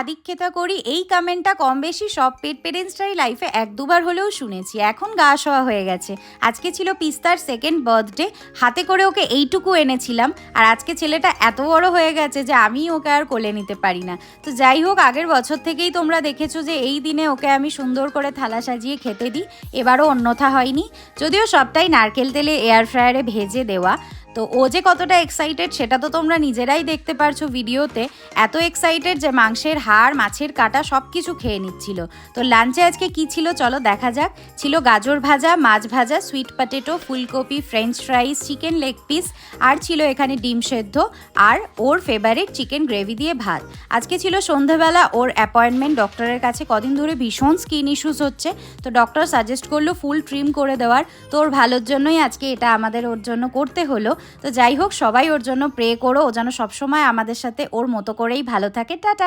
আদিক্ষেতা করি, এই কমেন্টটা কম বেশি সব পেট পেরেন্টসরাই লাইফে এক দুবার হলেও শুনেছি। এখন গা শোয়া হয়ে গেছে। আজকে ছিল পিস্তার সেকেন্ড বার্থডে হাতে করে ওকে এইটুকু এনেছিলাম। আর আজকে ছেলেটা এত বড় হয়ে গেছে যে আমি ওকে আর কোলে নিতে পারি না। তো যাই হোক, আগের বছর থেকেই তোমরা দেখেছ যে এই দিনে ওকে আমি সুন্দর করে থালা সাজিয়ে খেতে দিই। এবারও অন্যথা হয়নি। যদিও সবটাই নারকেল তেলে এয়ার ফ্রায়ারে ভেজে দেওয়া। তো ও যে কতটা এক্সাইটেড সেটা তো তোমরা নিজেরাই দেখতে পারছ ভিডিওতে। এত এক্সাইটেড যে মাংসের হাড়, মাছের কাটা সব কিছু খেয়ে নিচ্ছিল। তো লাঞ্চে আজকে কি ছিল চলো দেখা যাক। ছিল গাজর ভাজা, মাছ ভাজা সুইট পটেটো ফুলকপি french fries chicken leg piece আর ছিল এখানে ডিম সেদ্ধ, আর ওর ফেভারিট চিকেন গ্রেভি দিয়ে ভাত। আজকে ছিল সন্ধেবেলা, ওর অ্যাপয়েন্টমেন্ট ডক্টরের কাছে কদিন ধরে ভীষণ স্কিন ইস্যুস হচ্ছে। তো ডক্টর সাজেস্ট করল ফুল ট্রিম করে দেওয়ার। তো ওর ভালোর জন্যই আজকে এটা আমাদের ওর জন্য করতে হলো। তো যাই হোক, সবাই ওর জন্য প্রে করো। ও যেন সবসময় আমাদের সাথে ওর মতো করেই ভালো থাকে। টাটা!